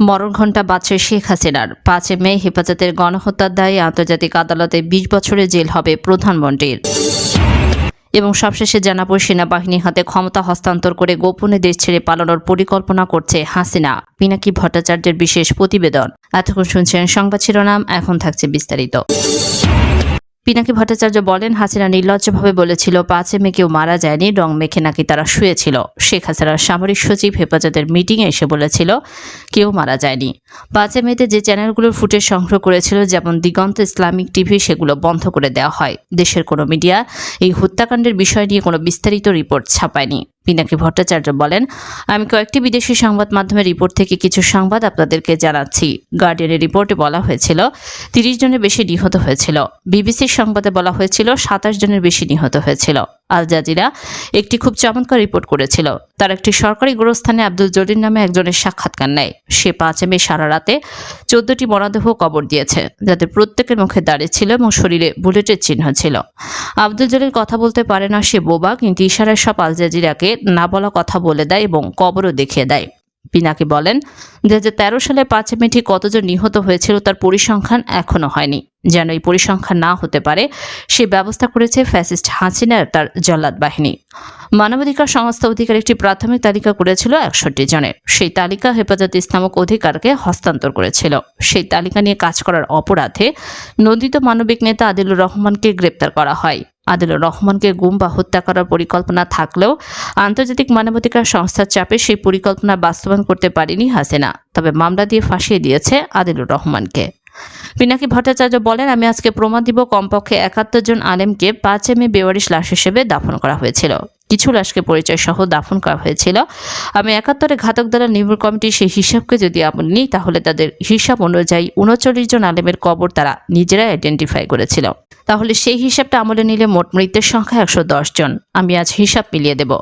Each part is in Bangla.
মরণ ঘণ্টা বাঁচে শেখ হাসিনার। পাঁচে মে হেফাজতের গণহত্যার দায়ে আন্তর্জাতিক আদালতে বিশ বছরে জেল হবে প্রধানমন্ত্রীর। এবং সবশেষে জানাব সেনাবাহিনীর হাতে ক্ষমতা হস্তান্তর করে গোপনে দেশ ছেড়ে পালানোর পরিকল্পনা করছে হাসিনা। পিনাকি ভট্টাচার্যের বিশেষ প্রতিবেদন। এতক্ষণ শুনছেন সংবাদ শিরোনাম, এখন থাকছে বিস্তারিত। পিনাকি ভট্টাচার্য বলেন, হাসিনা নির্লজ্জভাবে বলেছিল পাঁচে মে কেউ মারা যায়নি রং মেখে নাকি তারা শুয়েছিল। শেখ হাসিনার সামরিক সচিব হেফাজতের মিটিংয়ে এসে বলেছিল, কেউ মারা যায়নি। পাঁচে মেতে যে চ্যানেলগুলোর ফুটেজ সংগ্রহ করেছিল, যেমন দিগন্ত ইসলামিক টিভি, সেগুলো বন্ধ করে দেওয়া হয়। দেশের কোনো মিডিয়া এই হত্যাকাণ্ডের বিষয় নিয়ে কোনো বিস্তারিত রিপোর্ট ছাপায়নি। পিনাকি ভট্টাচার্য বলেন, আমি কয়েকটি বিদেশি সংবাদ মাধ্যমের রিপোর্ট থেকে কিছু সংবাদ আপনাদেরকে জানাচ্ছি। গার্ডিয়ানের রিপোর্টে বলা হয়েছিল, তিরিশ জনের বেশি নিহত হয়েছিল। বিবিসির সংবাদে বলা হয়েছিল, সাতাশ জনের বেশি নিহত হয়েছিল। আল জাজিরা একটি খুব চমৎকার রিপোর্ট করেছিল। তার একটি সরকারি গোরস্থানে আব্দুল জলিল নামে একজনের সাক্ষাৎকার নেয়। সে পাঁচে মে সারা রাতে চোদ্দটি মরদেহ কবর দিয়েছে, যাদের প্রত্যেকের মুখে দাঁড়িয়ে ছিল এবং শরীরে বুলেটের চিহ্ন ছিল। আব্দুল জলিল কথা বলতে পারে না, সে বোবা, কিন্তু ইশারায় সব আল জাজিরাকে না বলা কথা বলে দেয় এবং কবরও দেখিয়ে দেয়। পিনাকি বলেন দু হাজার তেরো সালে পাঁচে মে ঠিক কতজন নিহত হয়েছিল তার পরিসংখ্যান এখনও হয়নি। যেন এই পরিসংখ্যান না হতে পারে, সে ব্যবস্থা করেছে ফ্যাসিস্ট হাসিনার তার জল্লাদ বাহিনী। মানবাধিকার সংস্থা অধিকার একটি প্রাথমিক তালিকা করেছিল একষট্টি জনের। সেই তালিকা হেফাজত ইসলামক অধিকারকে হস্তান্তর করেছিল। সেই তালিকা নিয়ে কাজ করার অপরাধে নন্দিত মানবিক নেতা আদিলুর রহমানকে গ্রেপ্তার করা হয়। আদিলুর রহমানকে গুম বা হত্যা করার পরিকল্পনা থাকলেও আন্তর্জাতিক মানবাধিকার সংস্থার চাপে সেই পরিকল্পনা বাস্তবায়ন করতে পারেনি হাসিনা। তবে মামলা দিয়ে ফাঁসিয়ে দিয়েছে আদিলুর রহমানকে। পিনাকি ভট্টাচার্য বলেন, আমি আজকে প্রমাণ দিব কমপক্ষে একাত্তর জন আলেমকে পাঁচে মে বেওয়ারিশ লাশ হিসেবে দাফন করা হয়েছিল। কিছু লাশকে পরিচয় সহ দাফন করা হয়েছিল। আমি একাত্তরে ঘাতক দ্বারা নির্মূল কমিটির সেই হিসাবকে যদি আপনি তাহলে তাদের হিসাব অনুযায়ী উনচল্লিশ জন আলেমের কবর তারা নিজেরাই আইডেন্টিফাই করেছিল। তাহলে সেই হিসাবটা আমলে নিলে মোট মৃতের সংখ্যা একশো দশ জন। আমি আজ হিসাব মিলিয়ে দেব।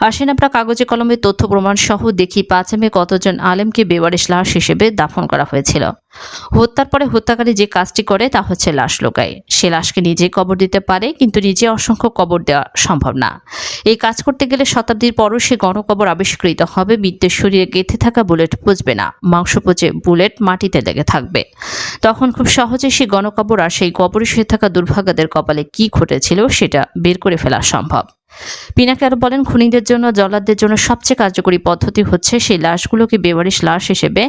আসেন আমরা কাগজে কলমে তথ্য প্রমাণ সহ দেখি পাঁচে মে কতজন আলেমকে বেওয়ারিশ লাশ হিসেবে দাফন করা হয়েছিল। হত্যার পরে হত্যাকারী যে কাজটি করে তা হচ্ছে লাশ লোকায়। সে লাশকে নিজে কবর দিতে পারে, কিন্তু নিজে অসংখ্য কবর দেওয়া সম্ভব না। এই কাজ করতে গেলে শতাব্দীর পরও সে গণকবর আবিষ্কৃত হবে মৃত্যুর শরীরে গেঁথে থাকা বুলেট পচবে না, মাংস পচে বুলেট মাটিতে লেগে থাকবে। তখন খুব সহজে সেই গণকবর আর সেই কবরে শুয়ে থাকা দুর্ভাগ্যদের কপালে কি ঘটেছিল সেটা বের করে ফেলা সম্ভব। পিনাকে আরও বলেন, খুনিদের জন্য জল্লাদদের জন্য সবচেয়ে কার্যকরী পদ্ধতি হচ্ছে সেই লাশগুলোকে বেওয়ারিশ লাশ হিসেবে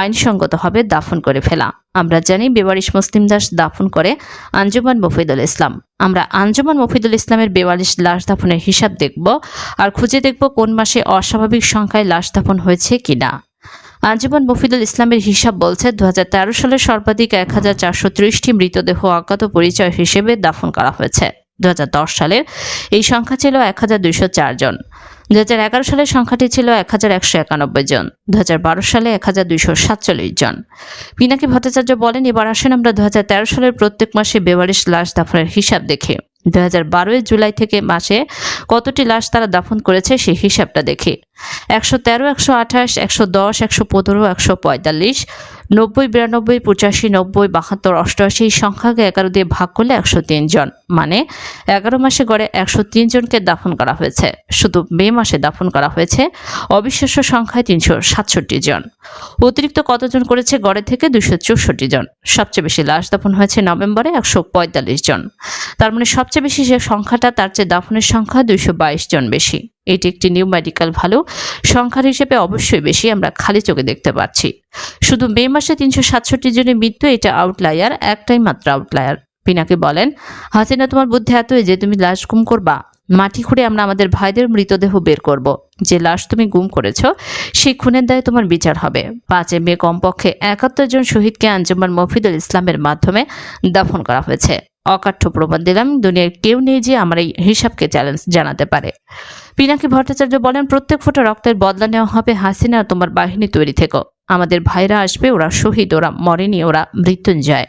আইনসঙ্গতভাবে দাফন করে ফেলা। আমরা জানি বেওয়ারিশ মুসলিম দাস দাফন করে আঞ্জুমান মফিদুল ইসলাম। আমরা আঞ্জুমান মফিদুল ইসলামের বেওয়ারিশ লাশ দাফনের হিসাব দেখব আর খুঁজে দেখব কোন মাসে অস্বাভাবিক সংখ্যায় লাশ দাফন হয়েছে কিনা। আঞ্জুমান মফিদুল ইসলামের হিসাব বলছে দু সালে সর্বাধিক এক হাজার চারশো ত্রিশটি মৃতদেহ অজ্ঞাত পরিচয় হিসেবে দাফন করা হয়েছে। দু সালের। এই সংখ্যা ছিল এক হাজার দুইশো চার জন। দু হাজার এগারো সালের সংখ্যাটি ছিল এক হাজার একশো একানব্বই জন। দু হাজার বারো সালে এক হাজার দুইশো সাতচল্লিশ জন। পিনাকি ভট্টাচার্য বলেন, এবার আসেন আমরা দু হাজার তেরো সালের প্রত্যেক মাসে বেওয়ারিশ লাশ দাফনের হিসাব দেখে। দু হাজার বারোই জুলাই থেকে মাসে কতটি লাশ তারা দাফন করেছে সেই হিসাবটা দেখে। একশো তেরো, একশো আঠাশ, একশো দশ, একশো পনেরো, একশো পঁয়তাল্লিশ, নব্বই, বিরানব্বই, পঁচাশি, নব্বই, বাহাত্তর, অষ্টআশি, এই সংখ্যাকে এগারো দিয়ে ভাগ করলে একশো তিন জন। মানে এগারো মাসে গড়ে একশো তিন জনকে দাফন করা হয়েছে। শুধু মে মাসে দাফন করা হয়েছে, অবিশ্বাস্য সংখ্যায় তিনশো সাতষট্টি জন। অতিরিক্ত কতজন করেছে গড়ে থেকে দুশো চৌষট্টি জন। সবচেয়ে বেশি লাশ দাফন হয়েছে নভেম্বরে একশো পঁয়তাল্লিশ জন। তার মানে সবচেয়ে বেশি যে সংখ্যাটা, তার চেয়ে দাফনের সংখ্যা দুইশো বাইশ জন বেশি। এটি একটি নিউ মেডিকেল ভ্যালু। সংখ্যার হিসেবে অবশ্যই বেশি আমরা খালি চোখে দেখতে পাচ্ছি। শুধু মে মাসে তিনশো সাতষট্টি জনের মৃত্যু, এটা আউটলায়ার, একটাই মাত্র আউটলায়ার। পিনাকে বলেন, হাসিনা, তোমার বুদ্ধি এতই যে তুমি লাশ গুম করবা। মাটি খুঁড়ে আমরা আমাদের ভাইদের মৃতদেহ বের করব। যে লাশ তুমি গুম করেছ, সেই খুনের দায়ে তোমার বিচার হবে। পাঁচে মে কমপক্ষে একাত্তর জন শহীদকে আঞ্জুমান মফিদুল ইসলামের মাধ্যমে দাফন করা হয়েছে। অকাঠ্য প্রমাণ দিলাম, দুনিয়ার কেউ নেই যে আমার এই হিসাবকে চ্যালেঞ্জ জানাতে পারে। পিনাকি ভট্টাচার্য বলেন, প্রত্যেক ফোঁটা রক্তের বদলা নেওয়া হবে। হাসিনা, তোমার বাহিনী তৈরি থেকো। আমাদের ভাইরা আসবে, ওরা শহীদ, ওরা মরেনি, ওরা মৃত্যুঞ্জয়।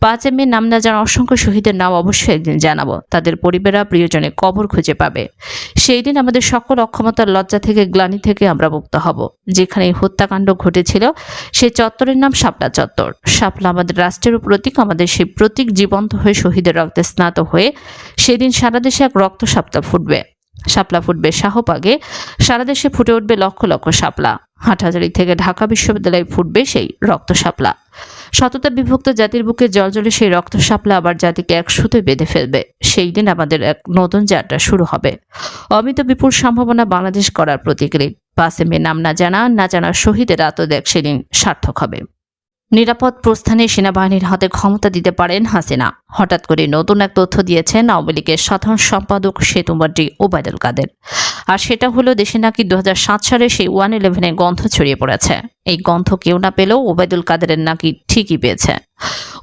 পাঁচে মে নাম না জানা অসংখ্য শহীদের নাম অবশ্যই একদিন জানাব। তাদের পরিবাররা প্রিয়জনে কবর খুঁজে পাবে। সেই দিন আমাদের সকল অক্ষমতার লজ্জা থেকে, গ্লানি থেকে আমরা মুক্ত হব। যেখানে হত্যাকাণ্ড ঘটেছিল সেই চত্বরের নাম শাপলা চত্বর। শাপলা আমাদের রাষ্ট্রের প্রতীক, আমাদের সেই প্রতীক জীবন্ত হয়ে শহীদের রক্তে স্নাত হয়ে সেদিন সারা দেশে এক রক্ত শাপলা ফুটবে। শাপলা ফুটবে শাহবাগে, সারা দেশে ফুটে উঠবে লক্ষ লক্ষ শাপলা। হাটহাজারি থেকে ঢাকা বিশ্ববিদ্যালয়ে ফুটবে সেই রক্ত শাপলা। শততা বিভক্ত জাতির বুকে জল জলজলে সেই রক্ত শাপলা আবার জাতিকে এক সুতোয় বেঁধে ফেলবে। সেই দিন আমাদের এক নতুন যাত্রা শুরু হবে। অমিত বিপুল সম্ভাবনা বাংলাদেশ করার প্রতিক্রিয়া। পাশে মে নাম না জানা না জানা শহীদের আত্মত্যাগ সেদিন সার্থক হবে। নিরাপদ প্রস্থানে সেনাবাহিনীর হাতে ক্ষমতা দিতে পারেন হাসিনা। হঠাৎ করে নতুন এক তথ্য দিয়েছেন আওয়ামী লীগের সাধারণ সম্পাদক সেতুমন্ত্রী ওবায়দুল কাদের। আর সেটা হলো দেশে নাকি দু হাজার সাত সালে সেই ওয়ান ইলেভেনের গন্ধ ছড়িয়ে পড়েছে। এই গন্ধ কেউ না পেলেও ওবায়দুল কাদেরের নাকি ঠিকই পেয়েছে।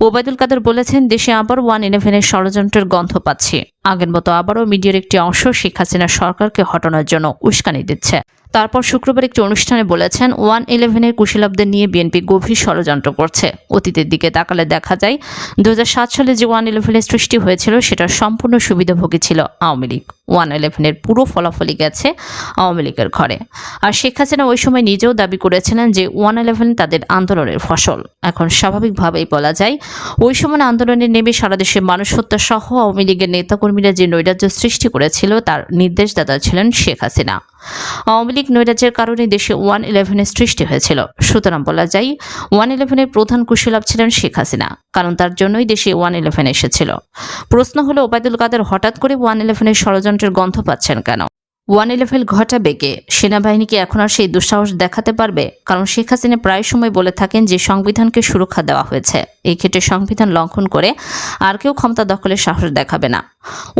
ওবায়দুল কাদের বলেছেন, দেশে আবার ওয়ান ইলেভেনের ষড়যন্ত্রের গন্ধ পাচ্ছি। আগের মতো আবারও মিডিয়ার একটি অংশ শেখ হাসিনা সরকারকে হটানোর জন্য উস্কানি দিচ্ছে। তারপর শুক্রবার একটি অনুষ্ঠানে বলেছেন, ওয়ান ইলেভেনের কুশীলবদের নিয়ে বিএনপি গভীর ষড়যন্ত্র করছে। অতীতের দিকে তাকালে দেখা যায় দু সালে যে ওয়ান ইলেভেনের সৃষ্টি হয়েছিল, সেটা সম্পূর্ণ সুবিধাভোগী ছিল আওয়ামী লীগ। ওয়ান ইলেভেনের পুরো ফলাফলই গেছে আওয়ামী লীগের ঘরে। আর শেখ হাসিনা ওই সময় নিজেও দাবি করেছিলেন যে, ওয়ান ইলেভেন তাদের আন্দোলনের ফসল। এখন স্বাভাবিকভাবেই বলা যায়। ওই সময় আন্দোলনে নেমে সারা দেশের মানুষ হত্যা সহ আওয়ামী লীগের নেতাকর্মীরা যে নৈরাজ্য সৃষ্টি করেছিল, তার নির্দেশদাতা ছিলেন শেখ হাসিনা। আওয়ামী লীগ নৈরাজ্যের কারণে দেশে ওয়ান ইলেভেনের সৃষ্টি হয়েছিল। সুতরাং বলা যায়, ওয়ান ইলেভেনের প্রধান কুশীলাভ ছিলেন শেখ হাসিনা, কারণ তার জন্যই দেশে ওয়ান ইলেভেন এসেছিল। প্রশ্ন হলো, ওবায়দুল কাদের হঠাৎ করে ওয়ান ইলেভেনের ষড়যন্ত্রের গন্ধ পাচ্ছেন কেন? ওয়ান ইলেভেন ঘটাবে কে? সেনাবাহিনীকে এখন আর সেই দুঃসাহস দেখাতে পারবে? কারণ শেখ হাসিনা প্রায় সময় বলে থাকেন যে সংবিধানকে সুরক্ষা দেওয়া হয়েছে। এই ক্ষেত্রে সংবিধান লঙ্ঘন করে আর কেউ ক্ষমতা দখলের সাহস দেখাবে না।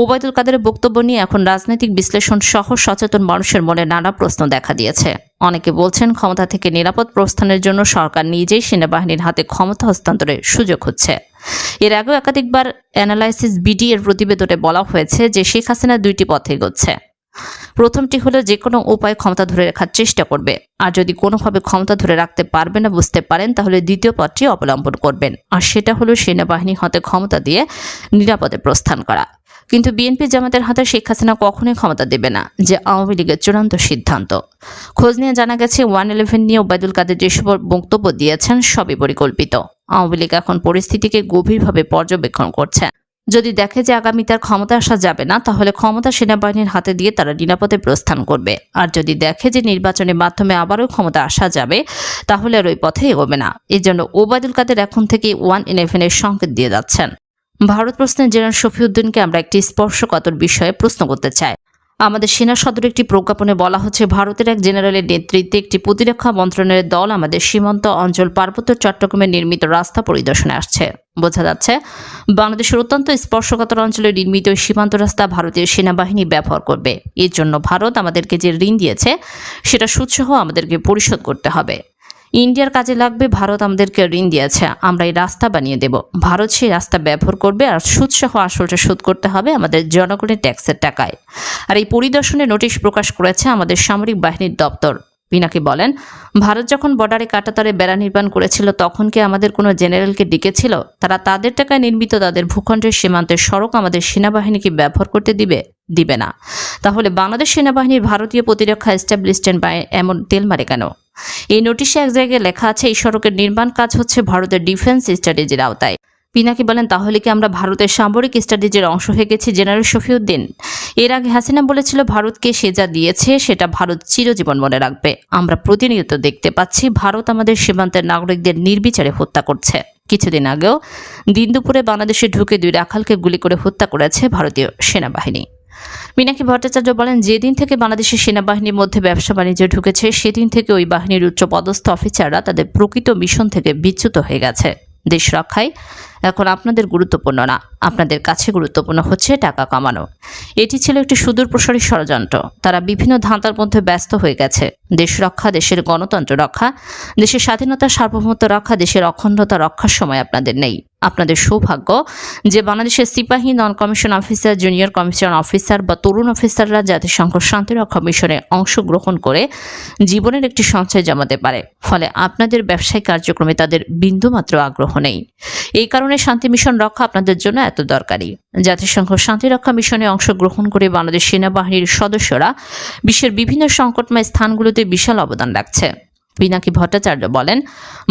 ওবায়দুল কাদেরের বক্তব্য নিয়ে এখন রাজনৈতিক বিশ্লেষণ সহ সচেতন মানুষের মনে নানা প্রশ্ন দেখা দিয়েছে। অনেকে বলছেন ক্ষমতা থেকে নিরাপদ প্রস্থানের জন্য সরকার নিজেই সেনাবাহিনীর হাতে ক্ষমতা হস্তান্তরের সুযোগ হচ্ছে এর আগেও একাধিকবার অ্যানালাইসিস বিডি এর প্রতিবেদনে বলা হয়েছে যে শেখ হাসিনা দুইটি পথে এগোচ্ছে। প্রথমটি হলো যে কোনো উপায় ক্ষমতা ধরে রাখার চেষ্টা করবে। আর যদি কোনোভাবে ক্ষমতা ধরে রাখতে পারবে না, বুঝতে পারেন, তাহলে দ্বিতীয় পথটি অবলম্বন করবেন। আর সেটা হলো সেনাবাহিনী হাতে ক্ষমতা দিয়ে নিরাপদে প্রস্থান করা। কিন্তু বিএনপি জামাতের হাতে শেখ হাসিনা কখনোই ক্ষমতা দেবে না, যে আওয়ামী লীগের চূড়ান্ত সিদ্ধান্ত। খোঁজ নিয়ে জানা গেছে, ওয়ান ইলেভেন নিয়ে ওবায়দুল কাদের যেসব বক্তব্য দিয়েছেন, সবই পরিকল্পিত। আওয়ামী লীগ এখন পরিস্থিতিকে গভীরভাবে পর্যবেক্ষণ করছে। যদি দেখে যে আগামী তার ক্ষমতা আসা যাবে না, তাহলে ক্ষমতা সেনাবাহিনীর হাতে দিয়ে তারা নিরাপদে প্রস্থান করবে। আর যদি দেখে যে নির্বাচনের মাধ্যমে আবারও ক্ষমতা আসা যাবে, তাহলে আর ওই পথে এগোবে না। এই জন্য ওবায়দুল কাদের এখন থেকে ওয়ান ইলেভেনের সংকেত দিয়ে যাচ্ছেন। ভারত প্রশ্নে জেনারেল শফিউদ্দিনকে আমরা একটি স্পর্শকাতর বিষয়ে প্রশ্ন করতে চাই। আমাদের সেনা সদর একটি প্রজ্ঞাপনে বলা হচ্ছে, ভারতের এক জেনারেলের নেতৃত্বে একটি প্রতিরক্ষা মন্ত্রণালয়ের দল আমাদের সীমান্ত অঞ্চল পার্বত্য চট্টগ্রামে নির্মিত রাস্তা পরিদর্শনে আসছে। বোঝা যাচ্ছে, বাংলাদেশের অত্যন্ত স্পর্শকাতর অঞ্চলে নির্মিত সীমান্ত রাস্তা ভারতীয় সেনাবাহিনী ব্যবহার করবে। এর জন্য ভারত আমাদেরকে যে ঋণ দিয়েছে, সেটা সুদসহ আমাদেরকে পরিশোধ করতে হবে। ইন্ডিয়ার কাজে লাগবে, ভারত আমাদেরকে ঋণ দিয়েছে। আমরা এই রাস্তা বানিয়ে দেব। ভারত সেই রাস্তা ব্যবহার করবে আর সুদসহ আসলটা শোধ করতে হবে আমাদের জনগণের ট্যাক্সের টাকায়। আর এই পরিদর্শনে নোটিশ প্রকাশ করেছে আমাদের সামরিক বাহিনীর দপ্তর। পিনাকি বলেন, ভারত যখন বর্ডারে কাটাতারে বেড়া নির্মাণ করেছিল, তখন কি আমাদের কোনো জেনারেলকে ডেকেছিল? তারা তাদের টাকায় নির্মিত তাদের ভূখণ্ডের সীমান্তের সড়ক আমাদের সেনাবাহিনীকে ব্যবহার করতে দিবে? দিবে না। তাহলে বাংলাদেশ সেনাবাহিনীর ভারতীয় প্রতিরক্ষা এস্টাবলিশমেন্ট বা এমন তেল মারে কেন? এই নোটিশে এক জায়গায় লেখা আছে, এই সড়কের নির্মাণ কাজ হচ্ছে ভারতের ডিফেন্স স্ট্র্যাটেজির আওতায়। পিনাকি বলেন, তাহলে কি আমরা ভারতের সামরিক স্ট্র্যাটেজির অংশ হয়ে গেছি? জেনারেল শফিউদ্দিন, এর আগে হাসিনা বলেছিল ভারতকে সে যা দিয়েছে, সেটা ভারত চিরজীবন মনে রাখবে। আমরা প্রতিনিয়ত দেখতে পাচ্ছি, ভারত আমাদের সীমান্তের নাগরিকদের নির্বিচারে হত্যা করছে। কিছুদিন আগেও দিন দুপুরে বাংলাদেশে ঢুকে দুই রাখালকে গুলি করে হত্যা করেছে ভারতীয় সেনাবাহিনী। মীনাক্ষী ভট্টাচার্য বলেন, যেদিন থেকে বাংলাদেশের সেনাবাহিনীর মধ্যে ব্যবসা বাণিজ্য ঢুকেছে, সেদিন থেকে ওই বাহিনীর উচ্চ পদস্থ অফিসাররা তাদের প্রকৃত মিশন থেকে বিচ্যুত হয়ে গেছে। দেশ রক্ষায় এখন আপনাদের গুরুত্বপূর্ণ না, আপনাদের কাছে গুরুত্বপূর্ণ হচ্ছে টাকা কামানো। এটি ছিল একটি সুদূর প্রসারী ষড়যন্ত্র। তারা বিভিন্ন ধাঁধার মধ্যে ব্যস্ত হয়ে গেছে। দেশ রক্ষা, দেশের গণতন্ত্র রক্ষা, দেশের স্বাধীনতা, সার্বভৌমত্ব রক্ষা, দেশের অখণ্ডতা রক্ষার সময় আপনাদের নেই। আপনাদের সৌভাগ্য যে বাংলাদেশের সিপাহী non commission officer, junior commission officer বা তরুণ অফিসাররা জাতিসংঘ শান্তিরক্ষা মিশনে অংশগ্রহণ করে জীবনের একটি সঞ্চয় জমাতে পারে। ফলে আপনাদের ব্যবসায়িক কার্যক্রমে তাদের বিন্দুমাত্র আগ্রহ নেই। এই কারণে শান্তি মিশন রক্ষা আপনাদের জন্য এত দরকারি। জাতিসংঘ শান্তিরক্ষা মিশনে অংশগ্রহণ করে বাংলাদেশ সেনাবাহিনীর সদস্যরা বিশ্বের বিভিন্ন সংকটময় স্থানগুলোতে বিশাল অবদান রাখছে। পিনাকি ভট্টাচার্য বলেন,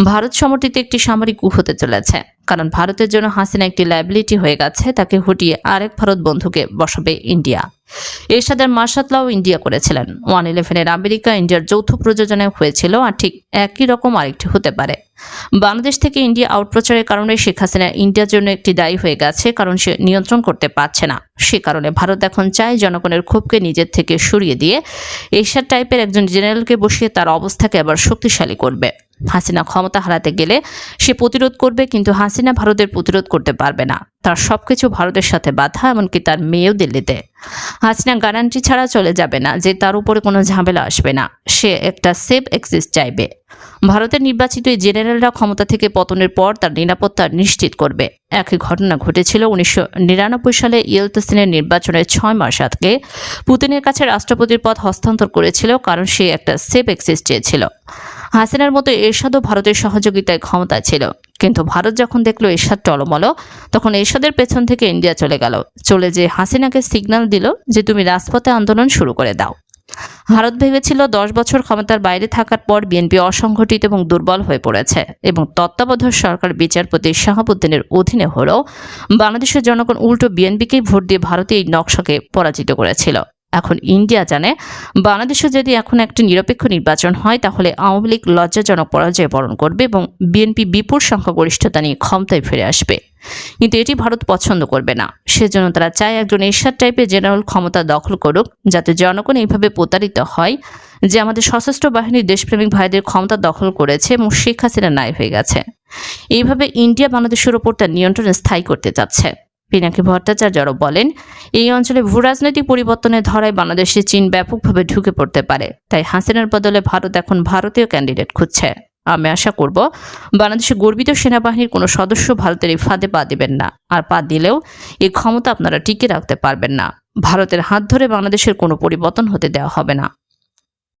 ভারত সমর্থিত একটি সামরিক উ হতে চলেছে, কারণ ভারতের জন্য হাসিনা একটি লাইবিলিটি হয়ে গেছে, তাকে হটিয়ে আরেক ভারত বন্ধুকে বসাবে ইন্ডিয়া। এরশাদের মার্শাতলাও ইন্ডিয়া করেছিলেন। ওয়ান ইলেভেনের আমেরিকা, ইন্ডিয়ার যৌথ প্রযোজনায় হয়েছিল, আর ঠিক একই রকম আরেকটি হতে পারে। বাংলাদেশ থেকে ইন্ডিয়া আউট প্রচারের কারণে শেখ হাসিনা ইন্ডিয়ার জন্য একটি দায়ী হয়ে গেছে, কারণ সে নিয়ন্ত্রণ করতে পারছে না। সে কারণে ভারত এখন চায় জনগণের ক্ষোভকে নিজের থেকে সরিয়ে দিয়ে এশিয়ার টাইপের একজন জেনারেলকে বসিয়ে তার অবস্থাকে আবার শক্তিশালী করবে। হাসিনা ক্ষমতা হারাতে গেলে সে প্রতিরোধ করবে, কিন্তু হাসিনা ভারতের প্রতিরোধ করতে পারবে না। তার সবকিছু ভারতের সাথে বাধা, এমনকি তার মেয়েও দিল্লিতে। হাসিনা গ্যারান্টি ছাড়া চলে যাবে না, যে তার উপরে কোনো ঝামেলা আসবে না। সে একটা সেফ এক্সিস চাইবে। ভারতের নির্বাচিত জেনারেলরা ক্ষমতা থেকে পতনের পর তার নিরাপত্তা নিশ্চিত করবে। একই ঘটনা ঘটেছিল উনিশশো নিরানব্বই সালে ইয়েলতসিনের নির্বাচনের ছয় মাস আগে। পুতিনের কাছে রাষ্ট্রপতির পদ হস্তান্তর করেছিল, কারণ সে একটা সেফ এক্সিস চেয়েছিল। হাসিনার মতো এরশাদও ভারতের সহযোগিতায় ক্ষমতা ছিল। কিন্তু ভারত যখন দেখল এরশাদ টলমল, তখন এরশাদের পেছন থেকে ইন্ডিয়া চলে গেল। চলে যে হাসিনাকে সিগন্যাল দিল যে তুমি রাজপথে আন্দোলন শুরু করে দাও। ভারত ভেবেছিল দশ বছর ক্ষমতার বাইরে থাকার পর বিএনপি অসংগঠিত এবং দুর্বল হয়ে পড়েছে এবং তত্ত্বাবধায়ক সরকার বিচারপতি শাহাবুদ্দিনের অধীনে হলেও বাংলাদেশের জনগণ উল্টো বিএনপিকেই ভোট দিয়ে ভারতীয় এই নকশাকে পরাজিত করেছিল। এখন ইন্ডিয়া জানে বাংলাদেশে যদি এখন একটি নিরপেক্ষ নির্বাচন হয়, তাহলে আওয়ামী লীগ লজ্জাজনক পরাজয় বরণ করবে এবং বিএনপি বিপুল সংখ্যাগরিষ্ঠতা নিয়ে ক্ষমতায় ফিরে আসবে। কিন্তু এটি ভারত পছন্দ করবে না। সেজন্য তারা চায় একজন এরশাদ টাইপের জেনারেল ক্ষমতা দখল করুক, যাতে জনগণ এইভাবে প্রতারিত হয় যে আমাদের সশস্ত্র বাহিনীর দেশপ্রেমিক ভাইদের ক্ষমতা দখল করেছে এবং শেখ হাসিনা নাই হয়ে গেছে। এইভাবে ইন্ডিয়া বাংলাদেশের ওপর তার নিয়ন্ত্রণ স্থায়ী করতে চাচ্ছে। পিনাকি ভট্টাচার্য আরও বলেন, এই অঞ্চলে ভূ রাজনৈতিক পরিবর্তনের ধরায় বাংলাদেশে চীন ব্যাপকভাবে ঢুকে পড়তে পারে। তাই হাসিনার বদলে ভারত এখন ভারতীয় ক্যান্ডিডেট খুঁজছে। আমি আশা করব, বাংলাদেশের গর্বিত সেনাবাহিনীর কোনো সদস্য ভারতের এই ফাঁদে পা দিবেন না। আর পা দিলেও এই ক্ষমতা আপনারা টিকে রাখতে পারবেন না। ভারতের হাত ধরে বাংলাদেশের কোনো পরিবর্তন হতে দেওয়া হবে না।